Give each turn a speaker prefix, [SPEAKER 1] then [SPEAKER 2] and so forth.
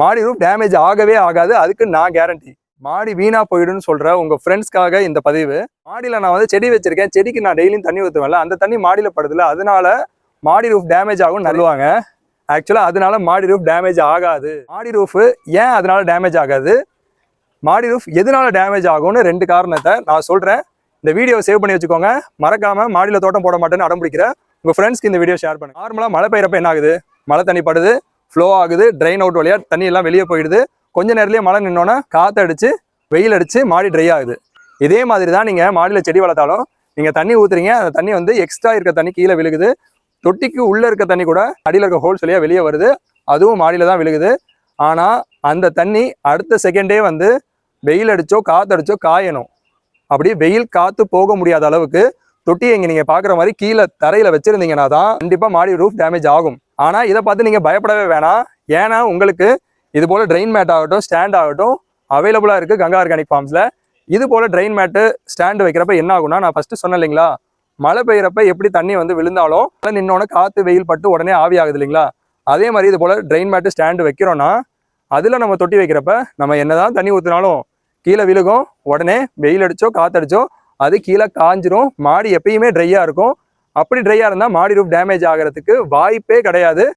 [SPEAKER 1] மாடி roof damage ஆகவே ஆகாது. அதுக்கு நான் கேரண்டி மாடி வீணா போயிடுன்னு சொல்ற உங்க ஃப்ரெண்ட்ஸ்க்காக இந்த பதிவு. மாடியில நான் வந்து செடி வச்சிருக்கேன். செடிக்கு நான் டெய்லியும் தண்ணி ஊற்றுவேன்ல அந்த தண்ணி மாடியில படுதுல. அதனால மாடி ரூஃப் டேமேஜ் ஆகும்னு நல்லுவாங்க ஆக்சுவலா அதனால மாடி ரூஃப் டேமேஜ் ஆகாது. மாடி ரூஃப் ஏன் அதனால டேமேஜ் ஆகாது? மாடி ரூஃப் எதனால டேமேஜ் ஆகும்னு ரெண்டு காரணத்தை நான் சொல்றேன். இந்த வீடியோ சேவ் பண்ணி வச்சுக்கோங்க. மறக்காம மாடியில தோட்டம் போட மாட்டேன்னு அடம் பிடிக்கிற உங்க ஃப்ரெண்ட்ஸ்க்கு இந்த வீடியோ ஷேர் பண்ணுங்க. நார்மலா மழை பெய்யறப்ப என்ன ஆகுது? மழை தண்ணி படுது. ஃப்ளோ ஆகுது ட்ரைன் அவுட் வழியாக தண்ணி எல்லாம் வெளியே போயிடுது. கொஞ்ச நேரத்துலேயே மழை நின்னோன்னா காற்று அடித்து வெயில் அடித்து மாடி ட்ரை ஆகுது. இதே மாதிரி தான் நீங்கள் மாடியில் செடி வளர்த்தாலும் நீங்கள் தண்ணி ஊற்றுறீங்க அந்த தண்ணி வந்து எக்ஸ்ட்ரா இருக்க தண்ணி கீழே விழுகுது. தொட்டிக்கு உள்ளே இருக்க தண்ணி கூட அடியில் இருக்க ஹோல்ஸ் வழியாக வெளியே வருது. அதுவும் மாடியில் தான் விழுகுது. ஆனால் அந்த தண்ணி அடுத்த செகண்டே வந்து வெயில் அடித்தோ காற்றடிச்சோ காயணும். அப்படி வெயில் காற்று போக முடியாத அளவுக்கு தொட்டியை இங்கே நீங்கள் பார்க்குற மாதிரி கீழே தரையில் வச்சுருந்தீங்கன்னா தான் கண்டிப்பாக மாடி ரூஃப் டேமேஜ் ஆகும். ஆனால் இதை பார்த்து நீங்கள் பயப்படவே வேணாம். ஏன்னா உங்களுக்கு இது போல் ட்ரெயின் மேட் ஆகட்டும் ஸ்டாண்ட் ஆகட்டும் அவைலபிளாக இருக்குது கங்கா ஆர்கானிக் ஃபார்ம்ஸில் இது போல் ட்ரெயின் மேட்டு ஸ்டாண்டு வைக்கிறப்ப என்ன ஆகும்னா நான் ஃபஸ்ட்டு சொன்னேன் இல்லைங்களா? மழை பெய்கிறப்ப எப்படி தண்ணி வந்து விழுந்தாலும் மழை நின்னோட காற்று வெயில் பட்டு உடனே ஆவி ஆகுது இல்லைங்களா? அதே மாதிரி இது போல் ட்ரெயின் மேட்டு ஸ்டாண்டு வைக்கிறோன்னா அதில் நம்ம தொட்டி வைக்கிறப்ப நம்ம என்னதான் தண்ணி ஊற்றினாலும் கீழே விழுகும் உடனே வெயில் அடித்தோ காற்றடிச்சோ அது கீழே காஞ்சிரும் மாடி எப்பயுமே ட்ரையாக இருக்கும். அப்படி ட்ரையாக இருந்தா மாடி ரூப் டேமேஜ் ஆகிறதுக்கு வாய்ப்பே கிடையாது.